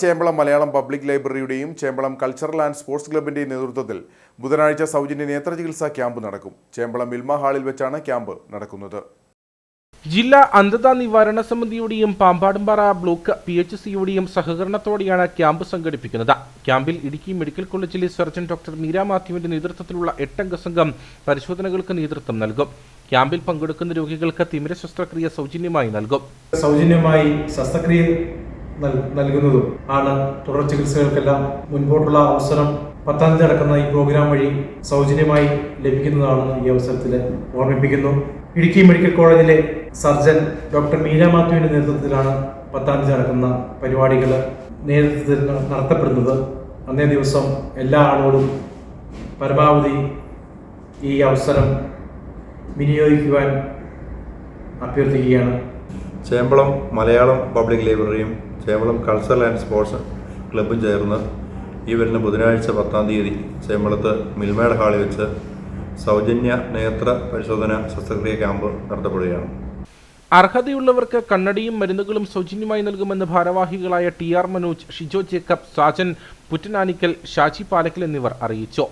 Chembalam Malayalam public ലൈബ്രറിയുടെയും Chembalam cultural and sports ക്ലബിന്റെയും നേതൃത്വത്തിൽ ബുധനാഴ്ച സൗജന്യ നേത്ര ചികിത്സാ ക്യാമ്പ് നടക്കും. ചേമ്പളം മിൽമ ഹാളിൽ വെച്ചാണ് ക്യാമ്പ് നടക്കുന്നത്. ജില്ലാ അന്ധത നിവാരണ സമിതിയുടെയും പാമ്പാടുംപാറ ബ്ലോക്ക് പി എച്ച് സിയുടെയും സഹകരണത്തോടെയാണ് ക്യാമ്പ് സംഘടിപ്പിക്കുന്നത്. ക്യാമ്പിൽ ഇടുക്കി മെഡിക്കൽ കോളേജിലെ സർജൻ ഡോക്ടർ മീര മാത്യുവിന്റെ നേതൃത്വത്തിലുള്ള എട്ടംഗ സംഘം പരിശോധനകൾക്ക് നേതൃത്വം നൽകും. ക്യാമ്പിൽ പങ്കെടുക്കുന്ന രോഗികൾക്ക് തിമിര ശസ്ത്രക്രിയ സൗജന്യമായി നൽകും. സൗജന്യമായി ശസ്ത്രക്രിയ നൽകുന്നതും ആണ് തുടർ ചികിത്സകൾക്കെല്ലാം മുൻപോട്ടുള്ള അവസരം പത്താം തീയതി നടക്കുന്ന ഈ പ്രോഗ്രാം വഴി സൗജന്യമായി ലഭിക്കുന്നതാണെന്ന് ഈ അവസരത്തിൽ ഓർമ്മിപ്പിക്കുന്നു. ഇടുക്കി മെഡിക്കൽ കോളേജിലെ സർജൻ ഡോക്ടർ മീര മാത്യുവിന്റെ നേതൃത്വത്തിലാണ് പത്താം തീയതി നടക്കുന്ന പരിപാടികൾ നേതൃത്വത്തിൽ നടത്തപ്പെടുന്നത്. അന്നേ ദിവസം എല്ലാ ആളുകളും പരമാവധി ഈ അവസരം വിനിയോഗിക്കുവാൻ അഭ്യർത്ഥിക്കുകയാണ്. ചേമ്പളം മലയാളം പബ്ലിക് ലൈബ്രറിയും ചേമ്പളം കൾച്ചറൽ ആൻഡ് സ്പോർട്സ് ക്ലബ്ബും ചേർന്ന് ഈ വരുന്ന ബുധനാഴ്ച പത്താം തീയതി ചേമ്പളത്ത് മിൽമേഡ് ഹാളിൽ വെച്ച് സൗജന്യ നേത്ര പരിശോധന ശസ്ത്രക്രിയ ക്യാമ്പ് നടത്തപ്പെടുകയാണ്. അർഹതയുള്ളവർക്ക് കണ്ണടിയും മരുന്നുകളും സൗജന്യമായി നൽകുമെന്ന് ഭാരവാഹികളായ ടി ആർ മനോജ് ഷിജോ ജേക്കബ് സാജൻ പുറ്റനാനിക്കൽ ഷാജി പാലക്കൽ എന്നിവർ അറിയിച്ചു.